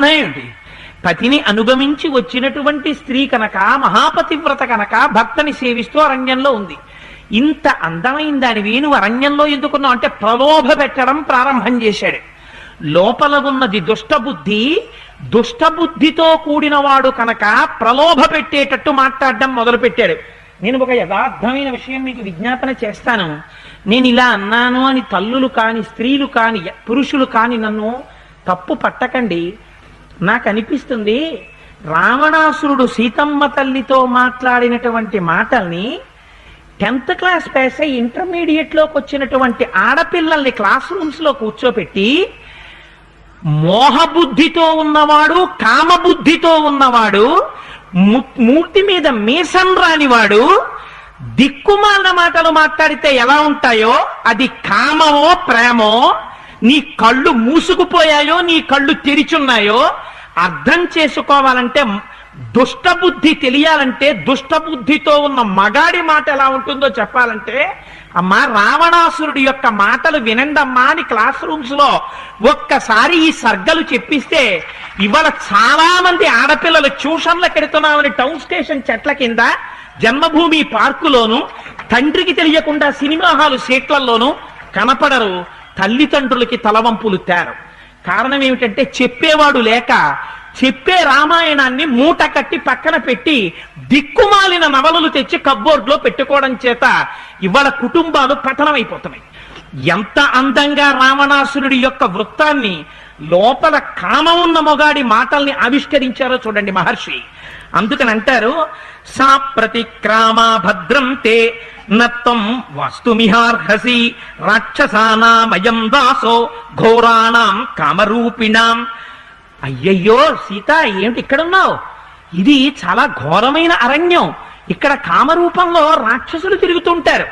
ఉన్నాయండి. పతిని అనుగమించి వచ్చినటువంటి స్త్రీ కనుక మహాపతివ్రత కనుక భర్తని సేవిస్తూ అరణ్యంలో ఉంది. ఇంత అందమైన దానివి నువ్వు అరణ్యంలో ఎందుకున్నావు అంటే ప్రలోభ పెట్టడం ప్రారంభం చేశాడు. లోపల ఉన్నది దుష్టబుద్ధి దుష్టబుద్ధితో కూడిన వాడు కనుక ప్రలోభ పెట్టేటట్టు మాట్లాడడం మొదలుపెట్టాడు. నేను ఒక యథార్థమైన విషయం మీకు విజ్ఞాపన చేస్తాను. నేను ఇలా అన్నాను అని తల్లులు కాని స్త్రీలు కాని పురుషులు కాని నన్ను తప్పు పట్టకండి. నాకు అనిపిస్తుంది రావణాసురుడు సీతమ్మ తల్లితో మాట్లాడినటువంటి మాటల్ని టెన్త్ క్లాస్ పాస్ అయ్యి ఇంటర్మీడియట్లోకి వచ్చినటువంటి ఆడపిల్లల్ని క్లాస్ రూమ్స్లో కూర్చోపెట్టి మోహబుద్ధితో ఉన్నవాడు కామబుద్ధితో ఉన్నవాడు మూర్తి మీద మీసం రానివాడు దిక్కుమాల మాటలు మాట్లాడితే ఎలా ఉంటాయో అది కామమో ప్రేమో నీ కళ్ళు మూసుకుపోయాయో నీ కళ్ళు తెరిచున్నాయో అర్థం చేసుకోవాలంటే దుష్టబుద్ధి తెలియాలంటే దుష్టబుద్ధితో ఉన్న మగాడి మాట ఎలా ఉంటుందో చెప్పాలంటే అమ్మా రావణాసురుడి యొక్క మాటలు వినండమ్మా అని క్లాస్ రూమ్స్లో ఒక్కసారి ఈ సర్గలు చెప్పిస్తే ఇవాళ చాలా మంది ఆడపిల్లలు ట్యూషన్లకు ఎడుతున్నామని టౌన్ స్టేషన్ చెట్ల కింద జన్మభూమి పార్కులోను తండ్రికి తెలియకుండా సినిమా హాలు సీట్లలోనూ కనపడరు తల్లిదండ్రులకి తలవంపులు తేరు కారణం ఏమిటంటే చెప్పేవాడు లేక చెప్పే రామాయణాన్ని మూట కట్టి పక్కన పెట్టి దిక్కుమాలిన నవలలు తెచ్చి కబ్బోర్డ్లో పెట్టుకోవడం చేత ఇవాళ కుటుంబాలు పతనమైపోతున్నాయి. ఎంత అందంగా రావణాసురుడి యొక్క వృత్తాన్ని లోపల కామ ఉన్న మొగాడి మాటల్ని ఆవిష్కరించారో చూడండి మహర్షి. అందుకని అంటారు సా ప్రతిక్రామ భద్రం తే నత్తం వస్తుమిహార్హసి రాక్షసానామయం దాసో ఘోరాణం కామరూపిణాం. అయ్యయ్యో సీత ఏమిటి ఇక్కడ ఉన్నావు ఇది చాలా ఘోరమైన అరణ్యం. ఇక్కడ కామరూపంలో రాక్షసులు తిరుగుతుంటారు.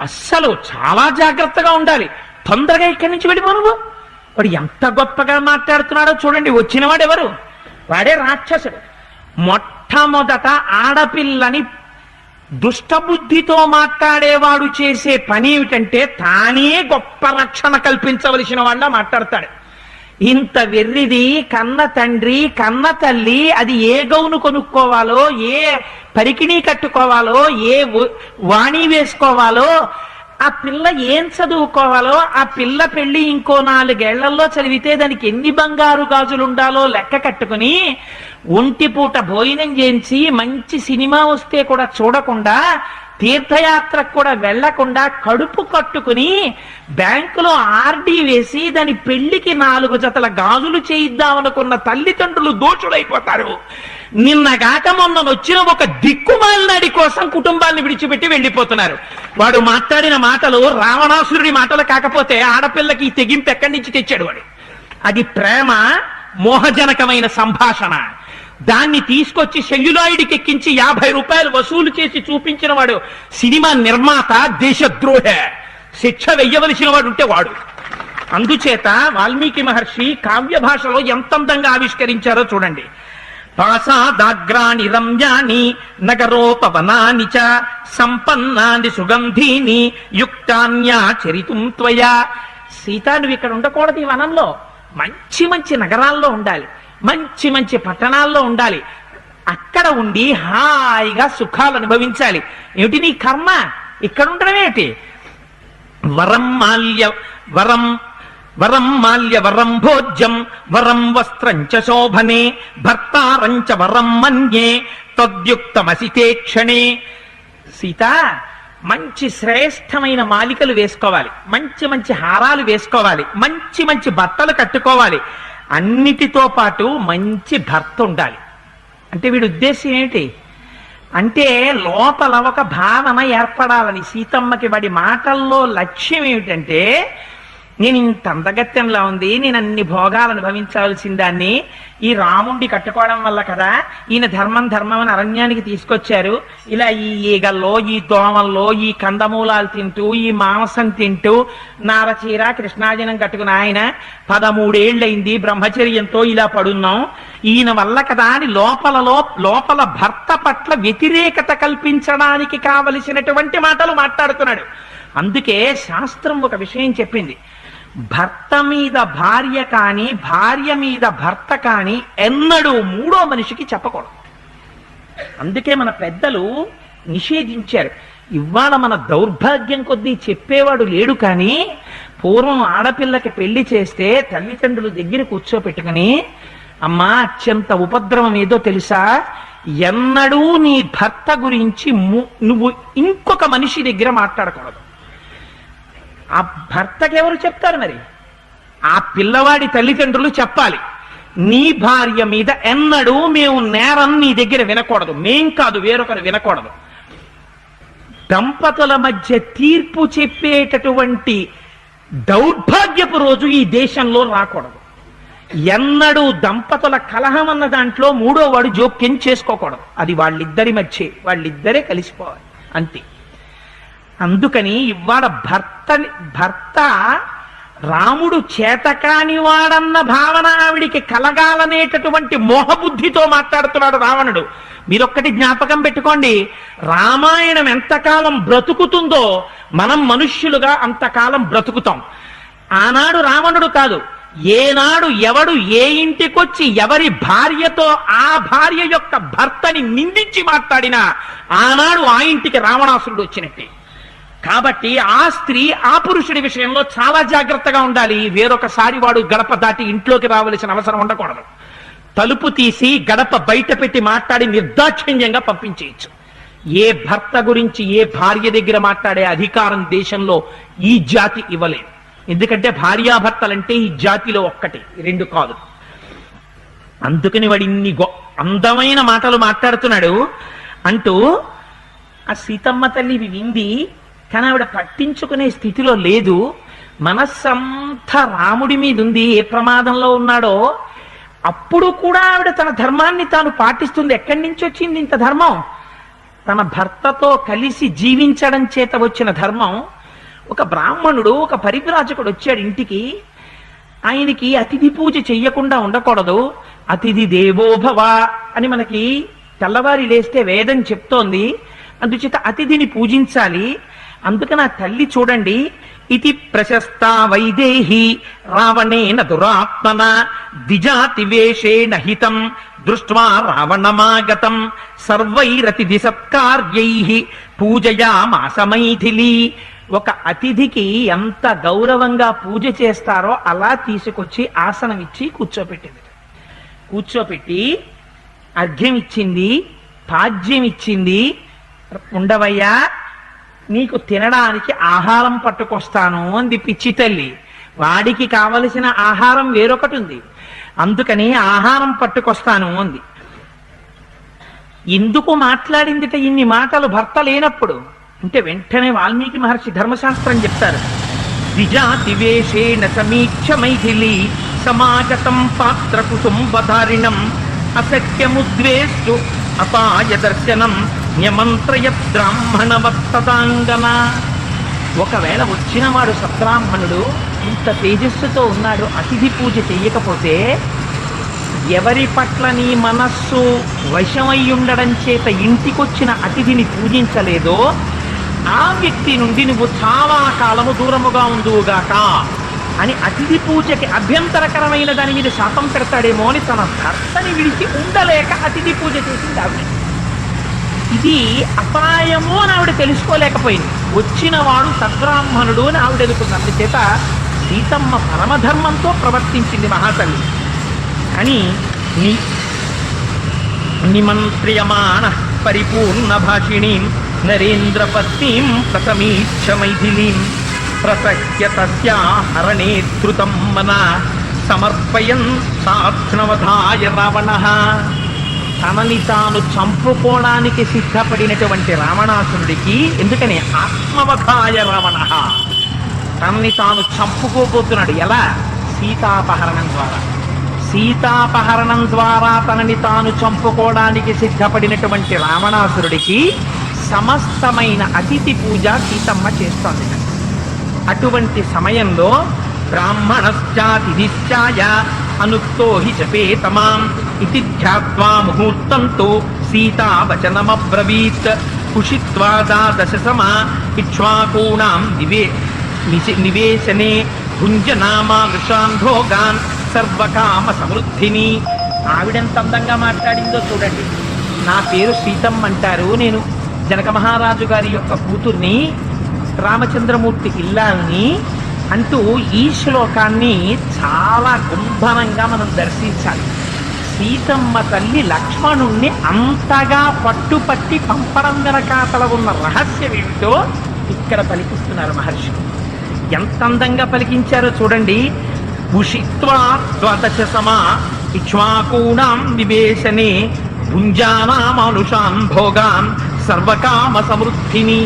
అస్సలు చాలా జాగ్రత్తగా ఉండాలి. తొందరగా ఇక్కడి నుంచి వెళ్ళిపో నువ్వు. వాడు ఎంత గొప్పగా మాట్లాడుతున్నాడో చూడండి వచ్చినవాడెవరు? వాడే రాక్షసుడు. మొట్టమొదట ఆడపిల్లని దుష్టబుద్ధితో మాట్లాడేవాడు చేసే పని ఏమిటంటే తానే గొప్ప రక్షణ కల్పించవలసిన వాళ్ళ మాట్లాడతాడు. ఇంత వెర్రిది కన్న తండ్రి కన్న తల్లి అది ఏ గౌను కొనుక్కోవాలో ఏ పరికిణీ కట్టుకోవాలో ఏ వాణి వేసుకోవాలో ఆ పిల్ల ఏం చదువుకోవాలో ఆ పిల్ల పెళ్ళి ఇంకో నాలుగేళ్ళలో చదివితే దానికి ఎన్ని బంగారు గాజులు ఉండాలో లెక్క కట్టుకుని ఒంటిపూట భోజనం చేయించి మంచి సినిమా వస్తే కూడా చూడకుండా తీర్థయాత్రకు కూడా వెళ్ళకుండా కడుపు కట్టుకుని బ్యాంకులో ఆర్డీ వేసి దాని పెళ్ళికి నాలుగు జతల గాజులు చేయిద్దామనుకున్న తల్లిదండ్రులు దోషులైపోతారు నిన్నగాక మొన్న వచ్చిన ఒక దిక్కుమాలినాడి కోసం కుటుంబాన్ని విడిచిపెట్టి వెళ్ళిపోతున్నారు. వాడు మాట్లాడిన మాటలు రావణాసురుడి మాటలు కాకపోతే ఆడపిల్లకి ఈ తెగింపు ఎక్కడి నుంచి తెచ్చాడు వాడు? అది ప్రేమ మోహజనకమైన సంభాషణ. దాన్ని తీసుకొచ్చి సెల్యులాయిడ్కి ఎక్కించి యాభై రూపాయలు వసూలు చేసి చూపించిన వాడు సినిమా నిర్మాత దేశద్రోహ. శిక్ష వెయ్యవలసిన వాడు ఉంటే వాడు. అందుచేత వాల్మీకి మహర్షి కావ్య భాషలో ఎంత అందంగా ఆవిష్కరించారో చూడండి. పాసాదాగ్రాణి రమ్యాని నగరోపవనాని చ సంపన్నాని సుగంధీని యుక్తాన్యాచరితుం త్వయా. సీత నువ్వు ఇక్కడ ఉండకూడదు ఈ వనంలో. మంచి మంచి నగరాల్లో ఉండాలి. మంచి మంచి పట్టణాల్లో ఉండాలి. అక్కడ ఉండి హాయిగా సుఖాలు అనుభవించాలి. ఏమిటి నీ కర్మ? ఇక్కడ ఉండడం ఏమిటి? వరం మాల్య వరం వరం మాల్య వరం భోజ్యం వరం వస్త్రం చ శోభనే భర్తారంచ వరం మన్యే తద్యుక్తమసితే క్షణే. సీత మంచి శ్రేష్టమైన మాలికలు వేసుకోవాలి. మంచి మంచి హారాలు వేసుకోవాలి. మంచి మంచి బట్టలు కట్టుకోవాలి. అన్నిటితో పాటు మంచి భర్త ఉండాలి. అంటే వీడి ఉద్దేశం ఏమిటి? అంటే లోపల ఒక భావన ఏర్పడాలని సీతమ్మకి వాడి మాటల్లో లక్ష్యం ఏమిటంటే నేను ఇంత అందగత్యంలా ఉంది నేను అన్ని భోగాలు అనుభవించవలసిన దాన్ని ఈ రాముండి కట్టుకోవడం వల్ల కదా ఈయన ధర్మం ధర్మం అని అరణ్యానికి తీసుకొచ్చారు. ఇలా ఈ ఈగల్లో ఈ దోమల్లో ఈ కందమూలాలు తింటూ ఈ మాంసం తింటూ నారచీర కృష్ణాజనం కట్టుకున్న ఆయన పదమూడేళ్ళయింది బ్రహ్మచర్యంతో ఇలా పడున్నాం. ఈయన వల్ల కదా అని లోపలలో లోపల భర్త పట్ల వ్యతిరేకత కల్పించడానికి కావలసినటువంటి మాటలు మాట్లాడుతున్నాడు. అందుకే శాస్త్రం ఒక విషయం చెప్పింది. భర్త మీద భార్య కాని భార్య మీద భర్త కాని ఎన్నడూ మూడో మనిషికి చెప్పకూడదు. అందుకే మన పెద్దలు నిషేధించారు. ఇవాళ మన దౌర్భాగ్యం కొద్దీ చెప్పేవాడు లేడు కానీ పూర్వం ఆడపిల్లకి పెళ్ళి చేస్తే తల్లిదండ్రులు దగ్గర కూర్చోపెట్టుకుని అమ్మా అత్యంత ఉపద్రవం ఏదో తెలుసా? ఎన్నడూ నీ భర్త గురించి ము- నువ్వు ఇంకొక మనిషి దగ్గర మాట్లాడకూడదు. ఆ భర్తకి ఎవరు చెప్తారు మరి? ఆ పిల్లవాడి తల్లిదండ్రులు చెప్పాలి నీ భార్య మీద ఎన్నడూ మేము నేరం నీ దగ్గర వినకూడదు మేం కాదు వేరొకరు వినకూడదు. దంపతుల మధ్య తీర్పు చెప్పేటటువంటి దౌర్భాగ్యపు రోజు ఈ దేశంలో రాకూడదు. ఎన్నడూ దంపతుల కలహం అన్న దాంట్లో మూడో వాడు జోక్యం చేసుకోకూడదు. అది వాళ్ళిద్దరి మధ్య వాళ్ళిద్దరే కలిసిపోవాలి అంతే. అందుకని ఇవాళ భర్త భర్త రాముడు చేతకాని వాడన్న భావన ఆవిడికి కలగాలనేటటువంటి మోహబుద్ధితో మాట్లాడుతున్నాడు రావణుడు. మీరొక్కటి జ్ఞాపకం పెట్టుకోండి రామాయణం ఎంతకాలం బ్రతుకుతుందో మనం మనుష్యులుగా అంతకాలం బ్రతుకుతాం. ఆనాడు రావణుడు కాదు ఏనాడు ఎవడు ఏ ఇంటికొచ్చి ఎవరి భార్యతో ఆ భార్య యొక్క భర్తని నిందించి మాట్లాడినా ఆనాడు ఆ ఇంటికి రావణాసురుడు వచ్చినట్టే. కాబట్టి ఆ స్త్రీ ఆ పురుషుడి విషయంలో చాలా జాగ్రత్తగా ఉండాలి. వేరొకసారి వాడు గడప దాటి ఇంట్లోకి రావలసిన అవసరం ఉండకూడదు. తలుపు తీసి గడప బయట పెట్టి మాట్లాడి నిర్దాక్షిణ్యంగా పంపించేయచ్చు. ఏ భర్త గురించి ఏ భార్య దగ్గర మాట్లాడే అధికారం దేశంలో ఈ జాతి ఇవ్వలేదు. ఎందుకంటే భార్యాభర్తలంటే ఈ జాతిలో ఒక్కటి రెండు కాదు. అందుకని వాడు ఇన్ని గొ అందమైన మాటలు మాట్లాడుతున్నాడు. అంటూ ఆ సీతమ్మ తల్లి వింది కానీ ఆవిడ పట్టించుకునే స్థితిలో లేదు. మనస్సంతా రాముడి మీద ఉంది ఏ ప్రమాదంలో ఉన్నాడో అప్పుడు కూడా ఆవిడ తన ధర్మాన్ని తాను పాటిస్తుంది. ఎక్కడి నుంచి వచ్చింది ఇంత ధర్మం? తన భర్తతో కలిసి జీవించడం చేత వచ్చిన ధర్మం. ఒక బ్రాహ్మణుడు ఒక పరివిరాజకుడు వచ్చాడు ఇంటికి. ఆయనకి అతిథి పూజ చెయ్యకుండా ఉండకూడదు. అతిథి దేవోభవ అని మనకి తెల్లవారి లేస్తే వేదం చెప్తోంది. అందుచేత అతిథిని పూజించాలి. అందుకని ఆ తల్లి చూడండి ఇది ప్రశస్త వైదేహి రావణేన దురాత్మన ద్విజాతి వేషేణ హితం దృష్ట్వా రావణమాగతం సర్వైరతిథి సత్కార్యై పూజయామాస ఒక అతిథికి ఎంత గౌరవంగా పూజ చేస్తారో అలా తీసుకొచ్చి ఆసనం ఇచ్చి కూర్చోపెట్టింది. కూర్చోపెట్టి అర్ఘ్యం ఇచ్చింది పాద్యం ఇచ్చింది ఉండవయ్యా నీకు తినడానికి ఆహారం పట్టుకొస్తాను అంది పిచ్చి తల్లి. వాడికి కావలసిన ఆహారం వేరొకటి ఉంది. అందుకని ఆహారం పట్టుకొస్తాను అంది. ఎందుకు మాట్లాడిందిట ఇన్ని మాటలు భర్త లేనప్పుడు. అంటే వెంటనే వాల్మీకి మహర్షి ధర్మశాస్త్రం చెప్తారు. ద్విజాతి వేషేణ సమీక్ష మైథిలి సమాగతం పాత్ర కుసుంబధారిణం అసఖ్యముద్వేష్టు అపాయ దర్శనం న్యమంత్రయ బ్రాహ్మణ వక్తదాంగన ఒకవేళ వచ్చిన వాడు సబ్రాహ్మణుడు ఇంత తేజస్సుతో ఉన్నాడు అతిథి పూజ చేయకపోతే ఎవరి పట్ల నీ మనస్సు వశమై ఉండడం చేత ఇంటికొచ్చిన అతిథిని పూజించలేదో ఆ వ్యక్తి నుండి నువ్వు చాలా కాలము దూరముగా ఉండువుగాక. అని అతిథి పూజకి అభ్యంతరకరమైన దాని మీద శాపం పెడతాడేమో అని తన భర్తని విడిచి ఉండలేక అతిథి పూజ చేసింది ఆవిడ. ఇది అపాయము అని ఆవిడ తెలుసుకోలేకపోయింది. వచ్చినవాడు సద్బ్రాహ్మణుడు అని ఆవిడ ఎదుర్కొంది అందుచేత సీతమ్మ పరమధర్మంతో ప్రవర్తించింది మహాతల్లి. అని ని నిమంత్రియమాణ పరిపూర్ణ భాషిణీం నరేంద్రపత్నీం పత్నీం మైథిలీం. ప్రసహ్య తస్యా హరణే ధృతం మన సమర్పయన్ సాధ్నవధాయ రావణ తనని తాను చంపుకోవడానికి సిద్ధపడినటువంటి రావణాసురుడికి ఎందుకని ఆత్మవధాయ రావణ। తనని తాను చంపుకోబోతున్నాడు. ఎలా? సీతాపహరణం ద్వారా। సీతాపహరణం ద్వారా తనని తాను చంపుకోవడానికి సిద్ధపడినటువంటి రావణాసురుడికి సమస్తమైన అతిథి పూజ సీతమ్మ చేస్తోంది. అటువంటి సమయంలో బ్రాహ్మణశ్చాతిదిశ్చాయ అనుక్తో హి జపేతమాం ఇది ధ్యాత్వా ముహూర్తంతో సీతావచనమబ్రవీత్ కుషిత్వా దాదశ సమా ఇక్ష్వాకూణాం నివే నివేశనే భుంజనామానుషాన్ భోగాన్ సర్వకామ సమృద్ధిని ఆవిడెంత అందంగా మాట్లాడిందో చూడండి. నా పేరు సీతమ్మ అంటారు నేను. జనక మహారాజు గారి యొక్క కూతుర్ని రామచంద్రమూర్తి ఇల్లాల్ని అంటూ ఈ శ్లోకాన్ని చాలా గుంభనంగా మనం దర్శించాలి. సీతమ్మ తల్లి లక్ష్మణుణ్ణి అంతగా పట్టుపట్టి పంపడం వెనకాతల ఉన్న రహస్యం ఏమిటో ఇక్కడ పలికిస్తున్నారు మహర్షి. ఎంత అందంగా పలికించారో చూడండి. ఉషిత్వా ద్వాదశ సమా ఇక్ష్వాకూణాం వివేశనే భుంజానామానుషాన్ భోగాం సర్వకామ సమృద్ధిని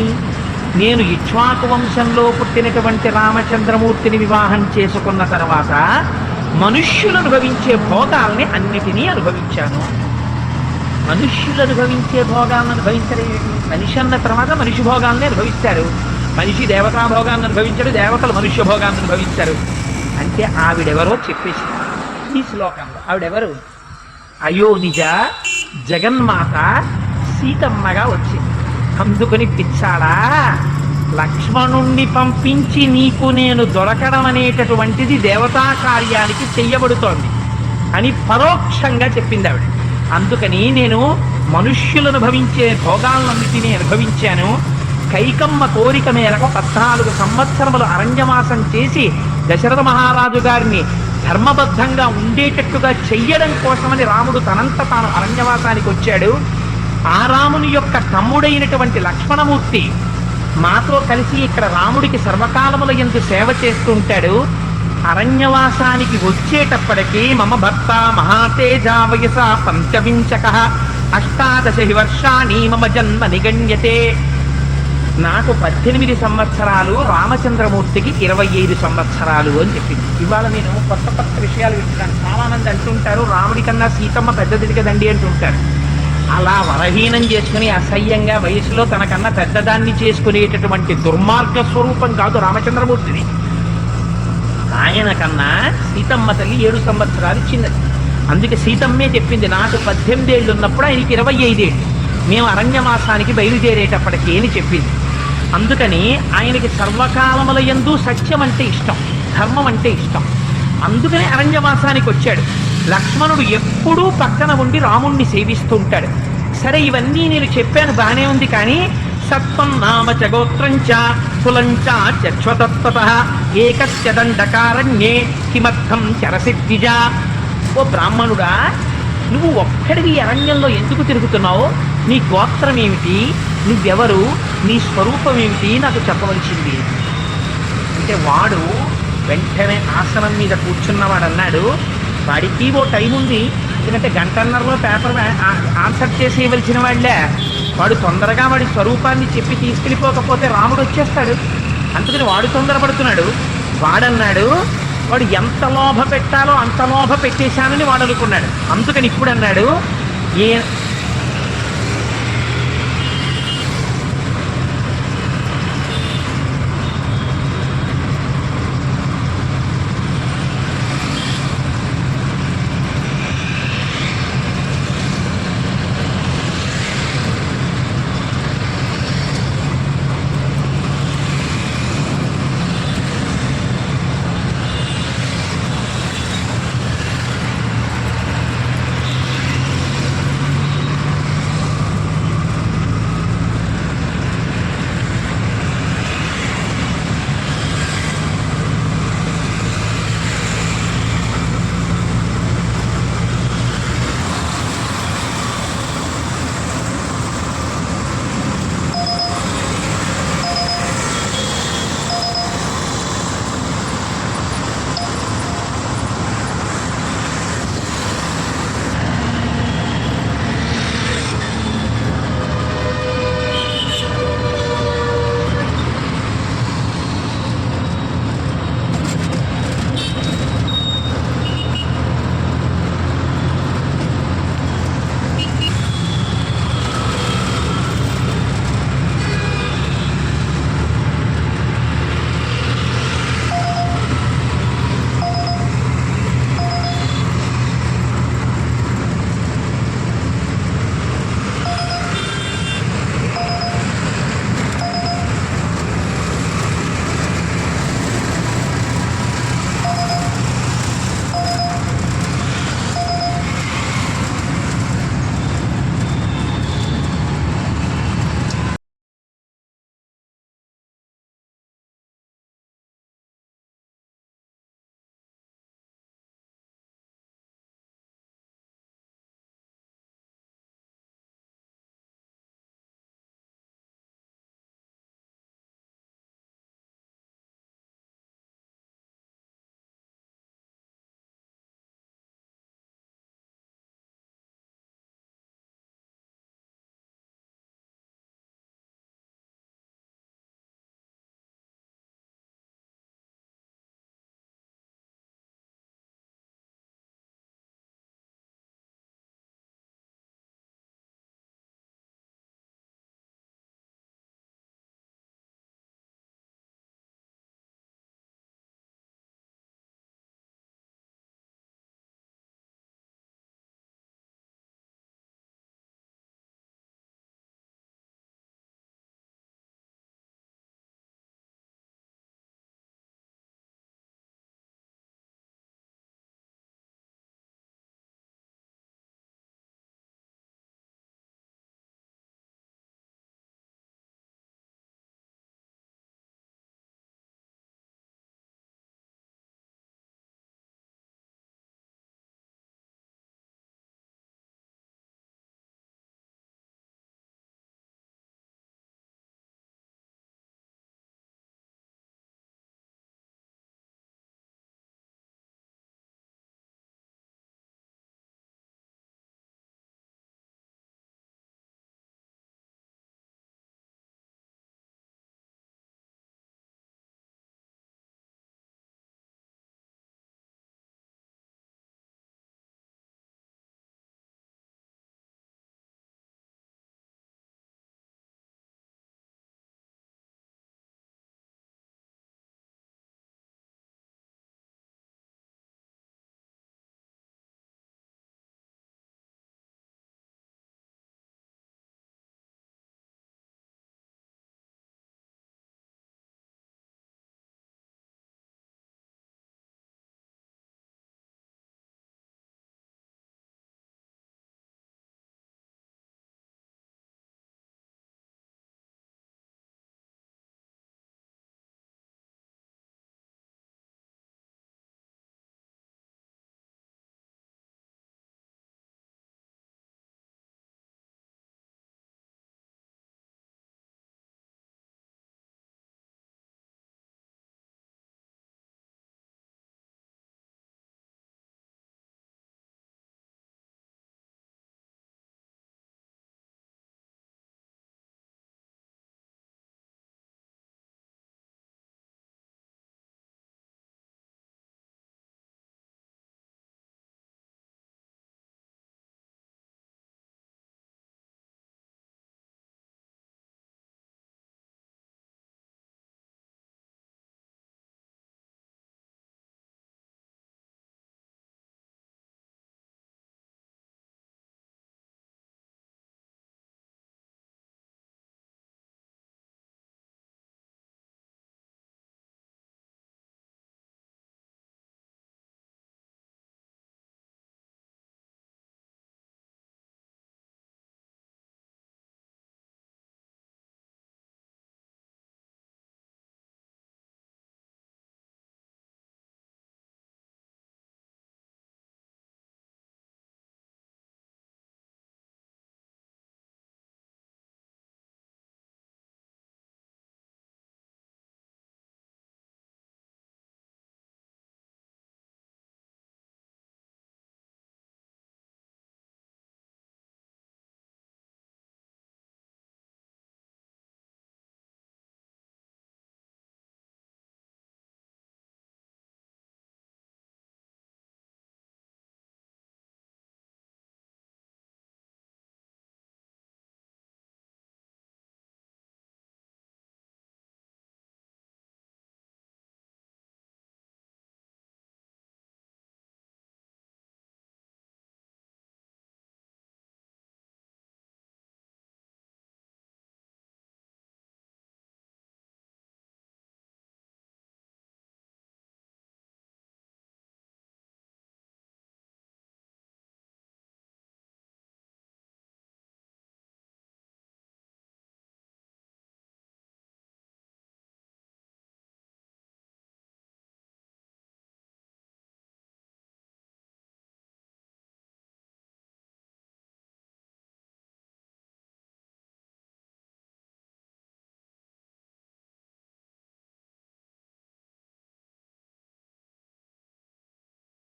నేను ఇక్ష్వాకు వంశంలో పుట్టినటువంటి రామచంద్రమూర్తిని వివాహం చేసుకున్న తర్వాత మనుష్యులు అనుభవించే భోగాల్ని అన్నిటినీ అనుభవించాను. మనుష్యులు అనుభవించే భోగాలను అనుభవించడం ఏమిటి? మనిషి అన్న తర్వాత మనిషి భోగాల్ని అనుభవిస్తారు. మనిషి దేవతా భోగాన్ని అనుభవించాడు దేవతలు మనుష్య భోగాన్ని అనుభవించారు అంటే ఆవిడెవరో చెప్పేసి ఈ శ్లోకంలో ఆవిడెవరు? అయోనిజ జగన్మాత సీతమ్మగా వచ్చింది. అందుకని పిచ్చాడా? లక్ష్మణుణ్ణి పంపించి నీకు నేను దొరకడం అనేటటువంటిది దేవతా కార్యానికి చెయ్యబడుతోంది అని పరోక్షంగా చెప్పింది ఆవిడ. అందుకని నేను మనుష్యులు అనుభవించే భోగాలన్నిటినీ అనుభవించాను. కైకమ్మ కోరిక మేరకు పద్నాలుగు సంవత్సరములు అరణ్యవాసం చేసి దశరథ మహారాజు గారిని ధర్మబద్ధంగా ఉండేటట్టుగా చెయ్యడం కోసమని రాముడు తనంత తాను అరణ్యవాసానికి వచ్చాడు. ఆ రాముని యొక్క తమ్ముడైనటువంటి లక్ష్మణమూర్తి మాతో కలిసి ఇక్కడ రాముడికి సర్వకాలముల ఎందు సేవ చేస్తుంటాడు. అరణ్యవాసానికి వచ్చేటప్పటికి మమ భర్త మహాతేజావయస పంచవింశక. అష్టాదశ వర్షాణి మమ జన్మ నిగణ్యతే. నాకు పద్దెనిమిది సంవత్సరాలు రామచంద్రమూర్తికి ఇరవై ఐదు సంవత్సరాలు అని చెప్పింది. ఇవాళ నేను కొత్త కొత్త విషయాలు వింటున్నాను. చాలామంది అంటుంటారు రాముడి కన్నా సీతమ్మ పెద్దది కదండి అంటుంటారు. అలా వరహీనం చేసుకుని అసహ్యంగా వయసులో తనకన్నా పెద్దదాన్ని చేసుకునేటటువంటి దుర్మార్గ స్వరూపం కాదు రామచంద్రమూర్తిది. ఆయన కన్నా సీతమ్మ తల్లి ఏడు సంవత్సరాలు చిన్నది. అందుకే సీతమ్మే చెప్పింది నాకు పద్దెనిమిది ఏళ్ళు ఉన్నప్పుడు ఆయనకి ఇరవై ఐదేళ్ళు. మేము అరణ్యమాసానికి బయలుదేరేటప్పటికి అని చెప్పింది. అందుకని ఆయనకి సర్వకాలముల యందు సత్యం అంటే ఇష్టం ధర్మం అంటే ఇష్టం. అందుకని అరణ్యవాసానికి వచ్చాడు. లక్ష్మణుడు ఎప్పుడూ పక్కన ఉండి రాముణ్ణి సేవిస్తూ ఉంటాడు సరే ఇవన్నీ నేను చెప్పాను బాగానే ఉంది కానీ సత్వం నామ చ గోత్రం చ కులం ఏకస్య దండకారణ్యే కిమర్థం చరసిద్ధిజ ఓ బ్రాహ్మణుడా నువ్వు ఒక్కడివి అరణ్యంలో ఎందుకు తిరుగుతున్నావు? నీ గోత్రం ఏమిటి? నువ్వెవరు? నీ స్వరూపం ఏమిటి? నాకు చెప్పవలసింది. అంటే వాడు వెంటనే ఆసనం మీద కూర్చున్నవాడు అన్నాడు వాడికి ఓ టైం ఉంది. ఎందుకంటే గంటన్నరలో పేపర్ ఆన్సర్ చేసి ఇవ్వాల్సిన వాళ్ళే. వాడు తొందరగా వాడి స్వరూపాన్ని చెప్పి తీసుకెళ్ళిపోకపోతే రాముడు వచ్చేస్తాడు. అందుకని వాడు తొందరపడుతున్నాడు. వాడన్నాడు వాడు ఎంత లోభ పెట్టాలో అంత లోభ పెట్టేశానని వాడు అనుకున్నాడు. అందుకని ఇప్పుడు అన్నాడు ఏ